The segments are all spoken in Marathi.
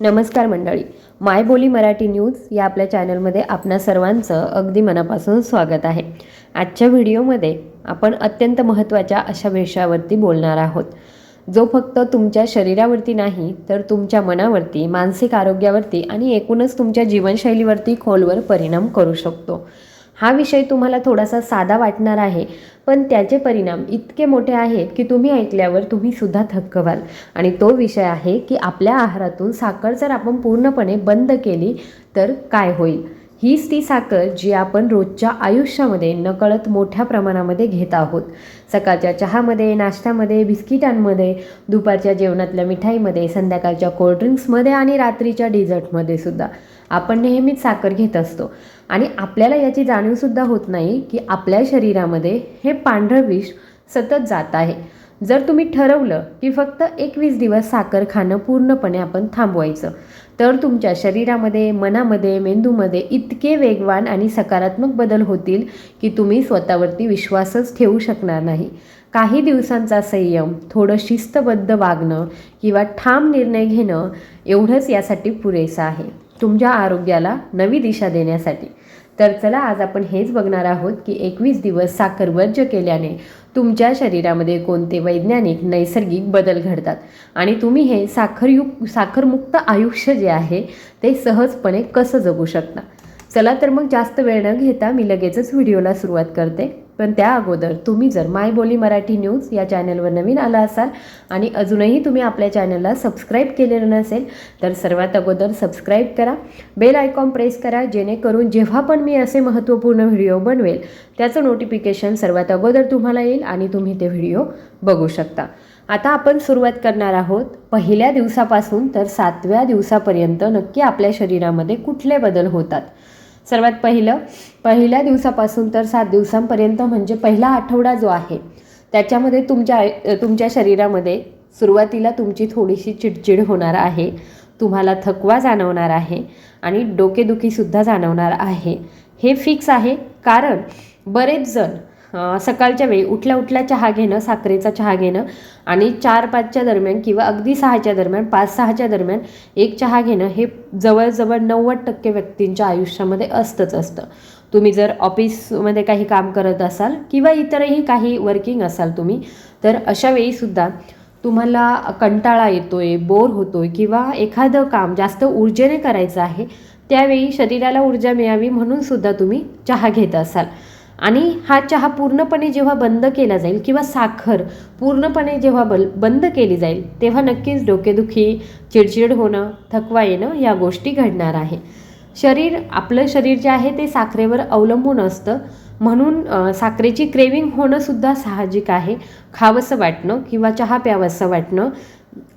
नमस्कार मंडळी. माय बोली मराठी न्यूज या आपल्या चॅनलमध्ये आपणा सर्वांचं अगदी मनापासून स्वागत आहे. आजच्या व्हिडिओमध्ये आपण अत्यंत महत्त्वाच्या अशा विषयावरती बोलणार आहोत. जो फक्त तुमच्या शरीरावरती नाही तर तुमच्या मनावरती मानसिक आरोग्यावरती आणि एकूणच तुमच्या जीवनशैलीवरती खोलवर परिणाम करू शकतो. हा विषय तुम्हाला थोडासा साधा वाटणार आहे पण त्याचे परिणाम इतके मोठे आहेत की तुम्ही ऐकल्यावर तुम्ही सुद्धा थक्क व्हाल आणि तो विषय आहे की आपल्या आहारातून साखर जर आपण पूर्णपणे बंद केली तर काय होईल? हीच ती साखर जी आपण रोजच्या आयुष्यामध्ये नकळत मोठ्या प्रमाणामध्ये घेत आहोत. सकाळच्या चहामध्ये नाश्त्यामध्ये बिस्किटांमध्ये दुपारच्या जेवणातल्या मिठाईमध्ये संध्याकाळच्या कोल्ड्रिंक्समध्ये आणि रात्रीच्या डिझर्टमध्ये सुद्धा. आपण नेहमीच साखर घेत असतो. आणि आपल्याला याची जाणीवसुद्धा होत नाही की आपल्या शरीरामध्ये हे पांढरं विष सतत जात आहे. जर तुम्ही ठरवलं की फक्त एकवीस दिवस साखर खाणं पूर्णपणे आपण थांबवायचं तर तुमच्या शरीरामध्ये मनामध्ये मेंदूमध्ये इतके वेगवान आणि सकारात्मक बदल होतील की तुम्ही स्वतःवरती विश्वासच ठेवू शकणार नाही. काही दिवसांचा संयम थोडं शिस्तबद्ध वागणं किंवा ठाम निर्णय घेणं एवढंच यासाठी पुरेसं आहे. तुमच्या आरोग्याला नवी दिशा देण्यासाठी. तर चला आज आपण हेच बघणार आहोत की एकवीस दिवस साखर वर्ज्य केल्याने तुमच्या शरीरामध्ये कोणते वैज्ञानिक नैसर्गिक बदल घडतात? आणि तुम्ही हे साखरयुक्त साखरमुक्त आयुष्य जे आहे ते सहजपणे कसं जगू शकता? चला तर मग जास्त वेळ न घेता मी लगेचच व्हिडिओला सुरुवात करते. पण त्या अगोदर तुम्ही जर माय बोली मराठी न्यूज या चॅनलवर नवीन आला असाल आणि अजूनही तुम्ही आपल्या चॅनलला सबस्क्राईब केलेलं नसेल तर सर्वात अगोदर सबस्क्राईब करा. बेल आयकॉन प्रेस करा जेणेकरून जेव्हा पण मी असे महत्त्वपूर्ण व्हिडिओ बनवेल त्याचं नोटिफिकेशन सर्वात अगोदर तुम्हाला येईल आणि तुम्ही ते व्हिडिओ बघू शकता. आता आपण सुरुवात करणार आहोत पहिल्या दिवसापासून तर सातव्या दिवसापर्यंत नक्की आपल्या शरीरामध्ये कुठले बदल होतात? सर्वात पहिलं पहिल्या दिवसापासून तर सात दिवसांपर्यंत म्हणजे पहिला आठवडा जो आहे त्याच्यामध्ये तुमच्या तुमच्या शरीरामध्ये सुरुवातीला तुमची थोडीशी चिडचिड होणार आहे तुम्हाला थकवा जाणवणार आहे आणि डोकेदुखीसुद्धा जाणवणार आहे. हे फिक्स आहे कारण बरेच जण सकाळच्या वेळी उठल्या उठल्या चहा घेणं साखरेचा चहा घेणं आणि चार पाचच्या दरम्यान किंवा अगदी सहाच्या दरम्यान पाच सहाच्या दरम्यान एक चहा घेणं हे जवळजवळ नव्वद टक्के व्यक्तींच्या आयुष्यामध्ये असतंच असतं. तुम्ही जर ऑफिसमध्ये काही काम करत असाल किंवा इतरही काही वर्किंग असाल तुम्ही तर अशा वेळीसुद्धा तुम्हाला कंटाळा येतो आहे बोर होतो आहे किंवा एखादं काम जास्त ऊर्जेने करायचं आहे त्यावेळी शरीराला ऊर्जा मिळावी म्हणून सुद्धा तुम्ही चहा घेत असाल. आणि हा चहा पूर्णपणे जेव्हा बंद केला जाईल किंवा साखर पूर्णपणे जेव्हा बल बंद केली जाईल तेव्हा नक्कीच डोकेदुखी चिडचिड होणं थकवा येणं या गोष्टी घडणार आहे. शरीर आपलं शरीर जे आहे ते साखरेवर अवलंबून असतं. म्हणून साखरेची क्रेविंग होणंसुद्धा साहजिक आहे. खावंसं वाटणं किंवा चहा प्यावंसं वाटणं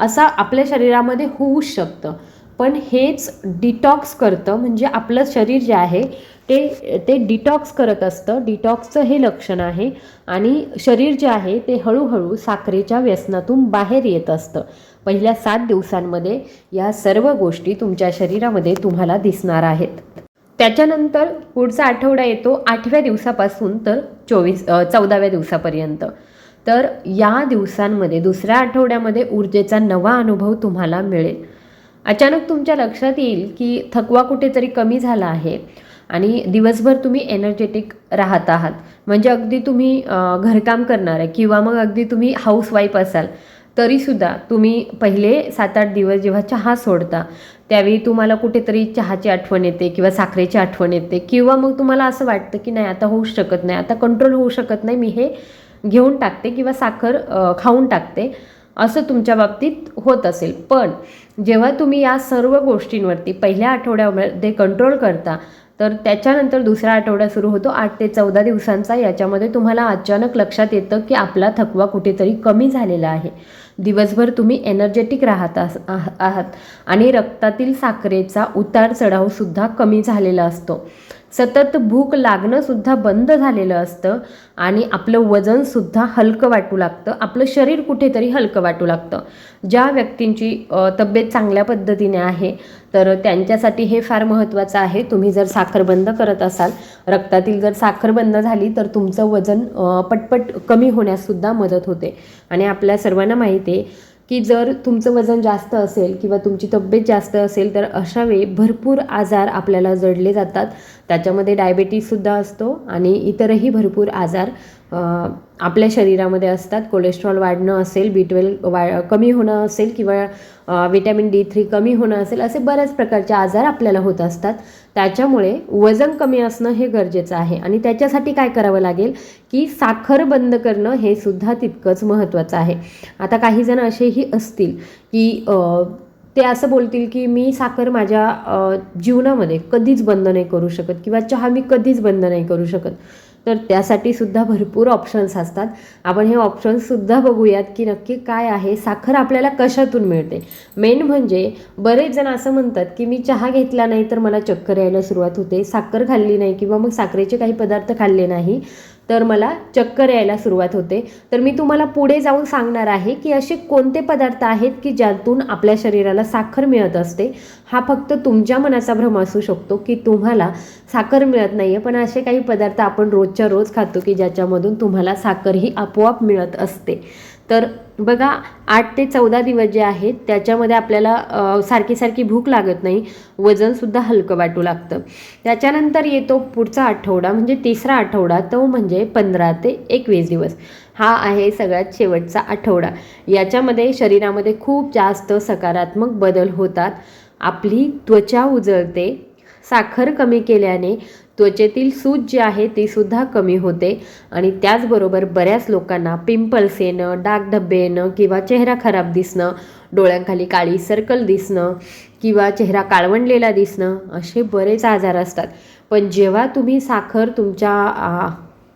असं आपल्या शरीरामध्ये होऊच शकतं. पण हेच डिटॉक्स करतं म्हणजे आपलं शरीर जे आहे ते ते डिटॉक्स करत असतं. डिटॉक्सचं हे लक्षण आहे. आणि शरीर जे आहे ते हळूहळू साखरेच्या व्यसनातून बाहेर येत असतं. पहिल्या सात दिवसांमध्ये या सर्व गोष्टी तुमच्या शरीरामध्ये तुम्हाला दिसणार आहेत. त्याच्यानंतर पुढचा आठवडा येतो. आठव्या दिवसापासून तर चोवीस चौदाव्या दिवसापर्यंत. तर या दिवसांमध्ये दुसऱ्या आठवड्यामध्ये ऊर्जेचा नवा अनुभव तुम्हाला मिळेल. अचानक तुमच्या लक्षात येईल की थकवा कुठेतरी कमी झाला आहे. आणि दिवसभर तुम्ही एनर्जेटिक राहत आहात. म्हणजे अगदी तुम्ही घरकाम करणार आहे किंवा मग अगदी तुम्ही हाऊसवाईफ असाल तरीसुद्धा तुम्ही पहिले सात आठ दिवस जेव्हा चहा सोडता त्यावेळी तुम्हाला कुठेतरी चहाची आठवण येते किंवा साखरेची आठवण येते किंवा मग तुम्हाला असं वाटतं की नाही आता होऊ शकत नाही आता कंट्रोल होऊ शकत नाही मी हे घेऊन टाकते किंवा साखर खाऊन टाकते असं तुमच्या बाबतीत होत असेल. पण जेव्हा तुम्ही या सर्व गोष्टींवरती पहिल्या आठवड्यामध्ये कंट्रोल करता तर त्याच्यानंतर दुसरा आठवडा सुरू होतो. आठ ते चौदा दिवसांचा. याच्यामध्ये तुम्हाला अचानक लक्षात येतं की आपला थकवा कुठेतरी कमी झालेला आहे. दिवसभर तुम्ही एनर्जेटिक राहत आह- आहात आणि रक्तातील साखरेचा उतार चढावसुद्धा कमी झालेला असतो. सतत भूक लागणंसुद्धा बंद झालेलं असतं आणि आपलं वजनसुद्धा हलकं वाटू लागतं. आपलं शरीर कुठेतरी हलकं वाटू लागतं. ज्या व्यक्तींची तब्येत चांगल्या पद्धतीने आहे तर त्यांच्यासाठी हे फार महत्त्वाचं आहे. तुम्ही जर साखर बंद करत असाल रक्तातील जर साखर बंद झाली तर तुमचं वजन पटपट कमी होण्याससुद्धा मदत होते. आणि आपल्या सर्वांना माहिती आहे की जर तुमचं वजन जास्त असेल किंवा तुमची तब्येत जास्त असेल तर अशा वेळी भरपूर आजार आपल्याला जडले जातात. त्याच्यामध्ये डायबेटीससुद्धा असतो आणि इतरही भरपूर आजार आपल्या शरीरामध्ये असतात. कोलेस्ट्रॉल वाढणं असेल बी ट्वेल्व वा कमी होणं असेल किंवा विटॅमिन डी थ्री कमी होणं असेल असे बऱ्याच प्रकारचे आजार आपल्याला होत असतात. त्याच्यामुळे वजन कमी असणं हे गरजेचं आहे. आणि त्याच्यासाठी काय करावं लागेल की साखर बंद करणं हे सुद्धा तितकंच महत्त्वाचं आहे. आता काही जण असेही असतील की ते असं बोलतील की मी साखर माझ्या जीवनामध्ये कधीच बंद नाही करू शकत किंवा चहा मी कधीच बंद नाही करू शकत. तर त्यासाठी सुद्धा भरपूर ऑप्शन्स असतात. आपण हे ऑप्शन्ससुद्धा बघूयात की नक्की काय आहे साखर आपल्याला कशातून मिळते? मेन म्हणजे बरेच जण असं म्हणतात की मी चहा घेतला नाही तर मला चक्कर यायला सुरुवात होते. साखर खाल्ली नाही किंवा मग साखरेचे काही पदार्थ खाल्ले नाही. तर मला चक्कर यायला सुरुवात होते. तर मी तुम्हाला पुढे जाऊन सांगणार आहे की असे कोणते पदार्थ आहेत की ज्यातून आपल्या शरीराला साखर मिळत असते. हा फक्त तुमच्या मनाचा भ्रम असू शकतो की तुम्हाला साखर मिळत नाही आहे पण असे काही पदार्थ आपण रोजच्या रोज खातो की ज्याच्यामधून तुम्हाला साखर ही आपोआप मिळत असते. तर बघा आठ ते चौदा दिवस जे आहेत त्याच्यामध्ये आपल्याला सारखी सारखी भूक लागत नाही. वजनसुद्धा हलकं वाटू लागतं. त्याच्यानंतर येतो पुढचा आठवडा म्हणजे तिसरा आठवडा तो म्हणजे पंधरा ते एकवीस दिवस. हा आहे सगळ्यात शेवटचा आठवडा. याच्यामध्ये शरीरामध्ये खूप जास्त सकारात्मक बदल होतात. आपली त्वचा उजळते. साखर कमी केल्याने त्वचेतील सूज जी आहे ती सुद्धा कमी होते. आणि त्याचबरोबर बऱ्याच लोकांना पिंपल्स येणं डाग धब्बे येणं किंवा चेहरा खराब दिसणं डोळ्यांखाली काळी सर्कल दिसणं किंवा चेहरा काळवंडलेला दिसणं असे बरेच आजार असतात. पण जेव्हा तुम्ही साखर तुमच्या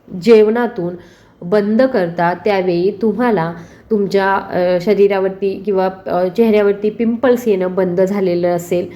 जेवणातून बंद करता त्यावेळी तुम्हाला तुमच्या शरीरावरती किंवा चेहऱ्यावरती पिंपल्स येणं बंद झालेलं असेल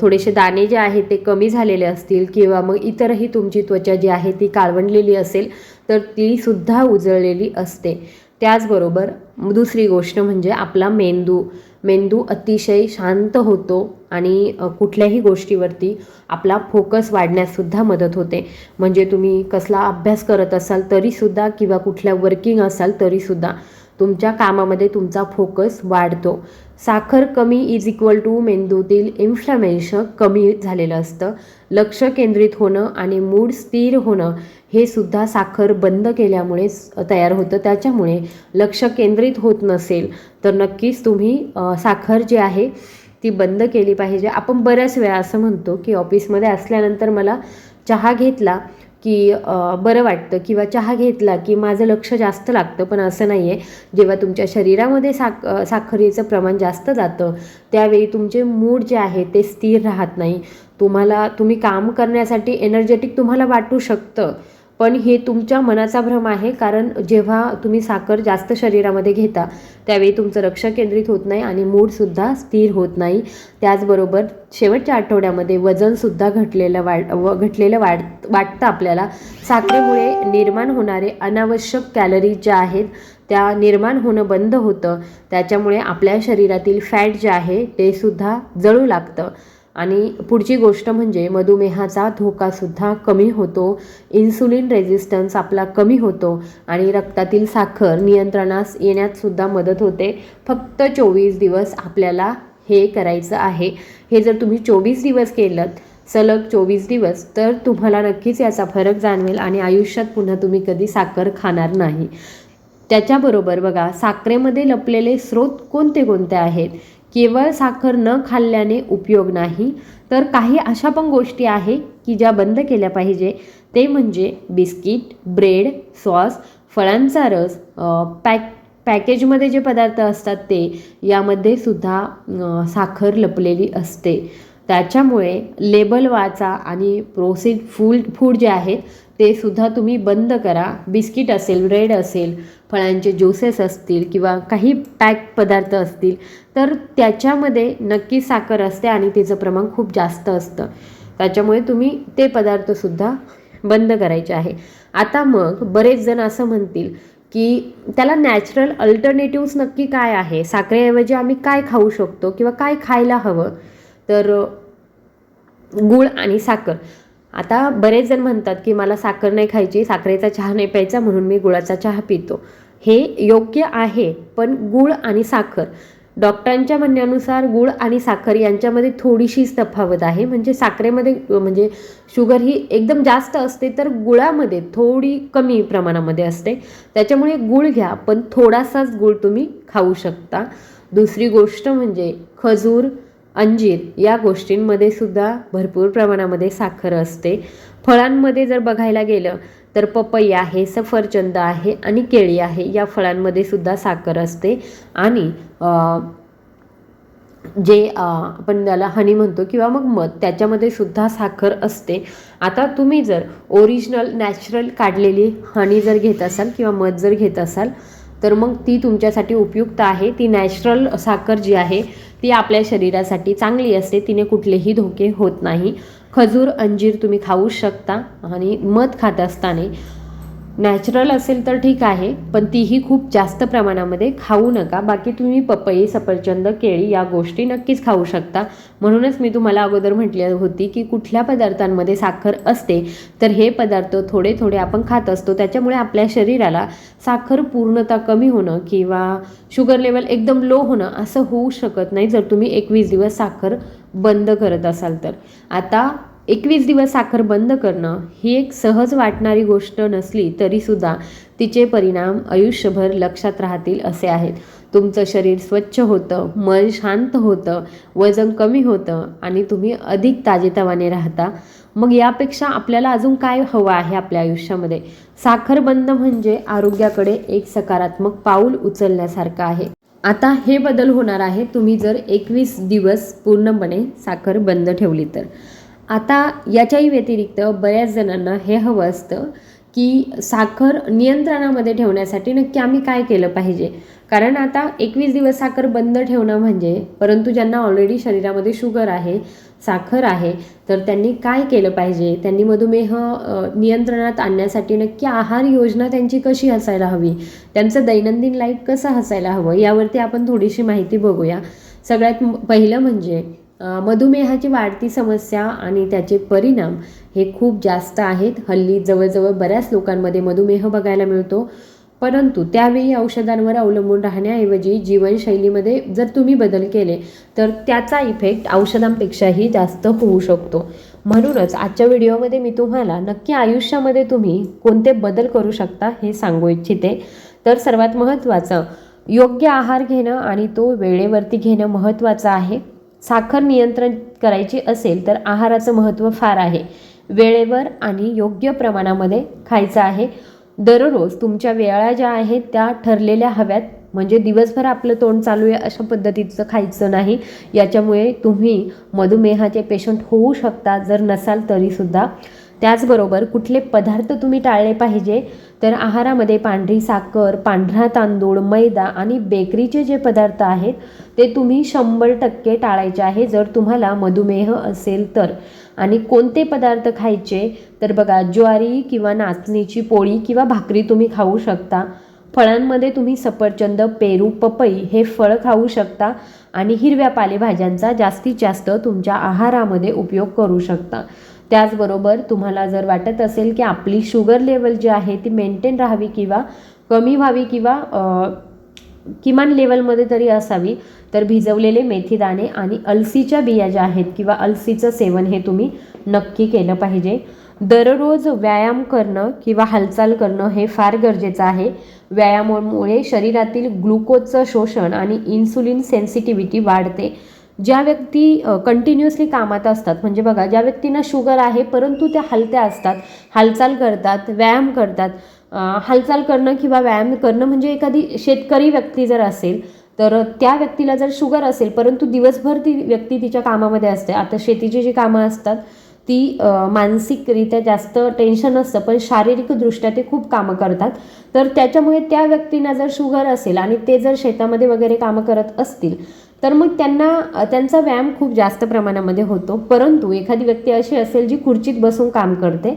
थोडेसे दाणे जे आहेत ते कमी झालेले असतील किंवा मग इतरही तुमची त्वचा जी आहे ती काळवंडलेली असेल तर तीसुद्धा उजळलेली असते. त्याचबरोबर दुसरी गोष्ट म्हणजे आपला मेंदू. मेंदू अतिशय शांत होतो आणि कुठल्याही गोष्टीवरती आपला फोकस वाढण्याससुद्धा मदत होते. म्हणजे तुम्ही कसला अभ्यास करत असाल तरीसुद्धा किंवा कुठल्या वर्किंग असाल तरीसुद्धा तुमच्या कामामध्ये तुमचा फोकस वाढतो. साखर कमी इज इक्वल टू मेंदूतील इन्फ्लमेशन कमी झालेलं असतं. लक्ष केंद्रित होणं आणि मूड स्थिर होणं हे सुद्धा साखर बंद केल्यामुळे तयार होतं. त्याच्यामुळे लक्ष केंद्रित होत नसेल तर नक्कीच तुम्ही साखर जी आहे ती बंद केली पाहिजे. आपण बऱ्याच वेळा असं म्हणतो की ऑफिसमध्ये असल्यानंतर मला चहा घेतला की बरं वाटतं किंवा चहा घेतला की माझं लक्ष जास्त लागतं. पण असं नाही आहे जेव्हा तुमच्या शरीरामध्ये साख साखरेचं प्रमाण जास्त जातं त्यावेळी तुमचे मूड जे आहे ते स्थिर राहत नाही. तुम्हाला तुम्ही काम करण्यासाठी एनर्जेटिक तुम्हाला वाटू शकतं. पण हे तुमच्या मनाचा भ्रम आहे कारण जेव्हा तुम्ही साखर जास्त शरीरामध्ये घेता त्यावेळी तुमचं लक्ष केंद्रित होत नाही आणि मूडसुद्धा स्थिर होत नाही. त्याचबरोबर शेवटच्या आठवड्यामध्ये वजनसुद्धा घटलेलं वाढ व घटलेलं वाढ वाटतं आपल्याला. साखरेमुळे निर्माण होणारे अनावश्यक कॅलरीज ज्या आहेत त्या निर्माण होणं बंद होतं. त्याच्यामुळे आपल्या शरीरातील फॅट जे आहे ते सुद्धा जळू लागतं. आणि पुढची गोष्ट म्हणजे मधुमेहाचा धोकासुद्धा कमी होतो. इन्सुलिन रेझिस्टन्स आपला कमी होतो आणि रक्तातील साखर नियंत्रणास येण्यातसुद्धा मदत होते. फक्त चोवीस दिवस आपल्याला हे करायचं आहे. हे जर तुम्ही चोवीस दिवस केलं सलग चोवीस दिवस तर तुम्हाला नक्कीच याचा फरक जाणवेल आणि आयुष्यात पुन्हा तुम्ही कधी साखर खाणार नाही. त्याच्याबरोबर बघा साखरेमध्ये लपलेले स्रोत कोणते कोणते आहेत? केवळ साखर न खाल्ल्याने उपयोग नाही. तर काही अशा पण गोष्टी आहे की ज्या बंद केल्या पाहिजे. ते म्हणजे बिस्किट ब्रेड सॉस फळांचा रस पॅक पॅकेजमध्ये जे पदार्थ असतात ते यामध्ये सुद्धा साखर लपलेली असते. त्याच्यामुळे लेबल वाचा आणि प्रोसेस फूड फूड जे आहेत ते सुद्धा तुम्ही बंद करा. बिस्किट असेल ब्रेड असेल फळांचे ज्युसेस असतील किंवा काही पॅक पदार्थ असतील तर त्याच्यामध्ये नक्की साखर असते आणि तिचं प्रमाण खूप जास्त असतं. त्याच्यामुळे तुम्ही ते पदार्थसुद्धा बंद करायचे आहे. आता मग बरेच जण असं म्हणतील की त्याला नॅचरल अल्टरनेटिव्स नक्की काय आहे? साखरेऐवजी आम्ही काय खाऊ शकतो किंवा काय खायला हवं? तर गूळ आणि साखर. आता बरेच जण म्हणतात की मला साखर नाही खायची साखरेचा चहा नाही प्यायचा म्हणून मी गुळाचा चहा पितो. हे योग्य आहे पण गूळ आणि साखर. डॉक्टरांच्या म्हणण्यानुसार गुळ आणि साखर यांच्यामध्ये थोडीशीच तफावत आहे. म्हणजे साखरेमध्ये म्हणजे शुगर ही एकदम जास्त असते तर गुळामध्ये थोडी कमी प्रमाणामध्ये असते. त्याच्यामुळे गुळ घ्या पण थोडासाच गुळ तुम्ही खाऊ शकता. दुसरी गोष्ट म्हणजे खजूर अंजीर या गोष्टींमध्ये सुद्धा भरपूर प्रमाणामध्ये साखर असते. फळांमध्ये जर बघायला गेलं तर पपई आहे सफरचंद आहे आणि केळी आहे. या फळांमध्ये सुद्धा साखर असते. आणि जे आपण त्याला हनी म्हणतो किंवा मग मध त्याच्यामध्ये सुद्धा साखर असते. आता तुम्ही जर ओरिजिनल नॅचरल काढलेली हनी जर घेत असाल किंवा मध जर घेत असाल तर मग ती तुमच्यासाठी उपयुक्त आहे. ती नॅचरल साखर जी आहे ती आपल्या शरीरासाठी चांगली असते. तिने कुठलेही धोके होत नाही. खजूर अंजीर तुम्ही खाऊ शकता आणि मध खात असताना. नॅचरल असेल तर ठीक आहे पण तीही खूप जास्त प्रमाणामध्ये खाऊ नका. बाकी तुम्ही पपई सफरचंद केळी या गोष्टी नक्कीच खाऊ शकता. म्हणूनच मी तुम्हाला अगोदर म्हटली होती की कुठल्या पदार्थांमध्ये साखर असते तर हे पदार्थ थोडे थोडे आपण खात असतो. त्याच्यामुळे आपल्या शरीराला साखर पूर्णता कमी होणं किंवा शुगर लेवल एकदम लो होणं असं होऊ शकत नाही जर तुम्ही एकवीस दिवस साखर बंद करत असाल तर. आता एकवीस दिवस साखर बंद करणं ही एक सहज वाटणारी गोष्ट नसली तरीसुद्धा तिचे परिणाम आयुष्यभर लक्षात राहतील असे आहेत. तुमचं शरीर स्वच्छ होतं मन शांत होतं वजन कमी होतं आणि तुम्ही अधिक ताजेतवाने राहता. मग यापेक्षा आपल्याला अजून काय हवं आहे आपल्या आयुष्यामध्ये? साखर बंद म्हणजे आरोग्याकडे एक सकारात्मक पाऊल उचलण्यासारखं आहे. आता हे बदल होणार आहे. तुम्ही जर एकवीस दिवस पूर्णपणे साखर बंद ठेवली तर. आता याच्याही व्यतिरिक्त बऱ्याच जणांना हे हवं असतं की साखर नियंत्रणामध्ये ठेवण्यासाठी नक्की आम्ही काय केलं पाहिजे? कारण आता एकवीस दिवस साखर बंद ठेवणं म्हणजे परंतु ज्यांना ऑलरेडी शरीरामध्ये शुगर आहे साखर आहे तर त्यांनी काय केलं पाहिजे? त्यांनी मधुमेह नियंत्रणात आणण्यासाठी नक्की आहार योजना त्यांची कशी असायला हवी? त्यांचं दैनंदिन लाईफ कसं असायला हवं? यावरती आपण थोडीशी माहिती बघूया. सगळ्यात पहिलं म्हणजे मधुमेहाची वाढती समस्या आणि त्याचे परिणाम हे खूप जास्त आहेत. हल्ली जवळजवळ बऱ्याच लोकांमध्ये मधुमेह बघायला मिळतो. परंतु त्यावेळी औषधांवर अवलंबून राहण्याऐवजी जीवनशैलीमध्ये जर तुम्ही बदल केले तर त्याचा इफेक्ट औषधांपेक्षाही जास्त होऊ शकतो. म्हणूनच आजच्या व्हिडिओमध्ये मी तुम्हाला नक्की आयुष्यामध्ये तुम्ही कोणते बदल करू शकता हे सांगू इच्छिते. तर सर्वात महत्त्वाचं योग्य आहार घेणं आणि तो वेळेवरती घेणं महत्त्वाचं आहे. साखर नियंत्रण करायची असेल तर आहाराचं महत्त्व फार आहे. वेळेवर आणि योग्य प्रमाणामध्ये खायचं आहे. दररोज तुमच्या वेळा ज्या आहेत त्या ठरलेल्या हव्यात. म्हणजे दिवसभर आपलं तोंड चालू आहे अशा पद्धतीचं खायचं नाही. याच्यामुळे तुम्ही मधुमेहाचे पेशंट होऊ शकता जर नसाल तरीसुद्धा. त्याचबरोबर कुठले पदार्थ तुम्ही टाळले पाहिजे तर आहारामध्ये पांढरी साखर पांढरा तांदूळ मैदा आणि बेकरीचे जे पदार्थ आहेत ते तुम्ही शंभर टक्के टाळायचे आहे. जर तुम्हाला मधुमेह असेल तर. आणि कोणते पदार्थ खायचे तर बघा ज्वारी किंवा नाचणीची पोळी किंवा भाकरी तुम्ही खाऊ शकता. फळांमध्ये तुम्ही सफरचंद पेरू पपई हे फळ खाऊ शकता आणि हिरव्या पालेभाज्यांचा जास्तीत जास्त तुमच्या आहारामध्ये उपयोग करू शकता. त्याचबरोबर तुम्हाला जर वाटत असेल की आपली शुगर लेवल जी आहे ती मेंटेन राहावी किंवा कमी व्हावी किंवा किमान लेवलमध्ये तरी असावी तर भिजवलेले मेथीदाणे आणि अलसीच्या बिया ज्या आहेत किंवा अलसीचं सेवन हे तुम्ही नक्की केलं पाहिजे. दररोज व्यायाम करणं किंवा हालचाल करणं हे फार गरजेचं आहे. व्यायामामुळे शरीरातील ग्लुकोजचं शोषण आणि इन्सुलिन सेन्सिटिव्हिटी वाढते. ज्या व्यक्ती कंटिन्युअसली कामात असतात म्हणजे बघा ज्या व्यक्तींना शुगर आहे परंतु त्या हलत्या असतात हालचाल करतात व्यायाम करतात हालचाल करणं किंवा व्यायाम करणं म्हणजे एखादी शेतकरी व्यक्ती जर असेल तर त्या व्यक्तीला जर शुगर असेल परंतु दिवसभर ती व्यक्ती तिच्या कामामध्ये असते. आता शेतीची जी कामं असतात ती मानसिकरित्या जास्त टेन्शन असतं पण शारीरिकदृष्ट्या ते खूप कामं करतात. तर त्याच्यामुळे त्या व्यक्तींना जर शुगर असेल आणि ते जर शेतामध्ये वगैरे कामं करत असतील तर मग त्यांना त्यांचा व्यायाम खूप जास्त प्रमाणामध्ये होतो. परंतु एखादी व्यक्ती अशी असेल जी खुर्चीत बसून काम करते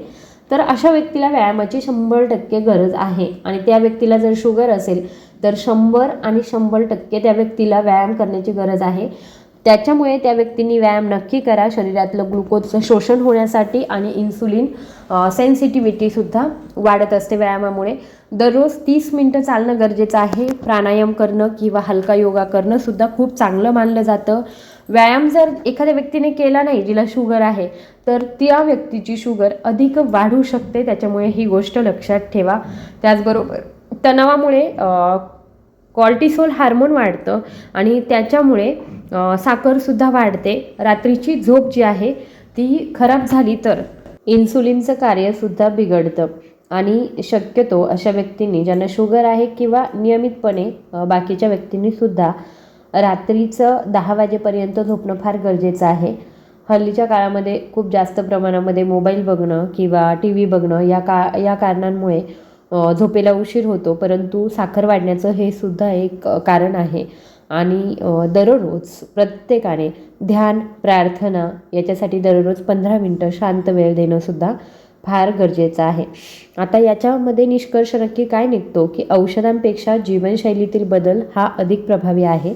तर अशा व्यक्तीला व्यायामाची शंभर टक्के गरज आहे. आणि त्या व्यक्तीला जर शुगर असेल तर शंभर आणि शंभर टक्के त्या व्यक्तीला व्यायाम करण्याची गरज आहे. त्याच्यामुळे त्या व्यक्तींनी व्यायाम नक्की करा. शरीरातलं ग्लुकोजचं शोषण होण्यासाठी आणि इन्सुलिन सेन्सिटिव्हिटीसुद्धा वाढत असते व्यायामामुळे. दररोज तीस मिनटं चालणं गरजेचं आहे. प्राणायाम करणं किंवा हलका योगा करणंसुद्धा खूप चांगलं मानलं जातं. व्यायाम जर एखाद्या व्यक्तीने केला नाही जिला शुगर आहे तर त्या व्यक्तीची शुगर अधिक वाढू शकते. त्याच्यामुळे ही गोष्ट लक्षात ठेवा. त्याचबरोबर तणावामुळे कॉर्टिसोल हार्मोन वाढतं आणि त्याच्यामुळे साखरसुद्धा वाढते. रात्रीची झोप जी आहे ती खराब झाली तर इन्सुलिनचं कार्यसुद्धा बिघडतं. आणि शक्यतो अशा व्यक्तींनी ज्यांना शुगर आहे किंवा नियमितपणे बाकीच्या व्यक्तींनीसुद्धा रात्रीचं दहा वाजेपर्यंत झोपणं फार गरजेचं आहे. हल्लीच्या काळामध्ये खूप जास्त प्रमाणामध्ये मोबाईल बघणं किंवा टी व्ही बघणं या का या कारणांमुळे झोपेला उशीर होतो. परंतु साखर वाढण्याचं हे सुद्धा एक कारण आहे. आणि दररोज प्रत्येकाने ध्यान प्रार्थना याच्यासाठी दररोज पंधरा मिनटं शांत वेळ देणंसुद्धा फार गरजेचं आहे. आता याच्यामध्ये निष्कर्ष नक्की काय निघतो की औषधांपेक्षा जीवनशैलीतील बदल हा अधिक प्रभावी आहे.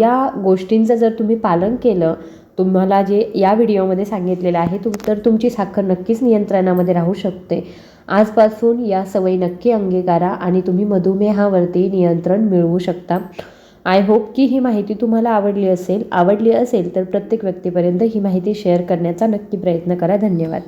या गोष्टींचं जर तुम्ही पालन केलं तुम्हाला जे या व्हिडिओमध्ये सांगितलेलं आहे तुम तर तुमची साखर नक्कीच नियंत्रणामध्ये राहू शकते. आजपासून या सवयी नक्की अंगीकारा आणि तुम्ही मधुमेहावरती नियंत्रण मिळवू शकता. आय होप की ही माहिती तुम्हाला आवडली असेल आवडली असेल तर प्रत्येक व्यक्तीपर्यंत ही माहिती शेअर करण्याचा नक्की प्रयत्न करा. धन्यवाद.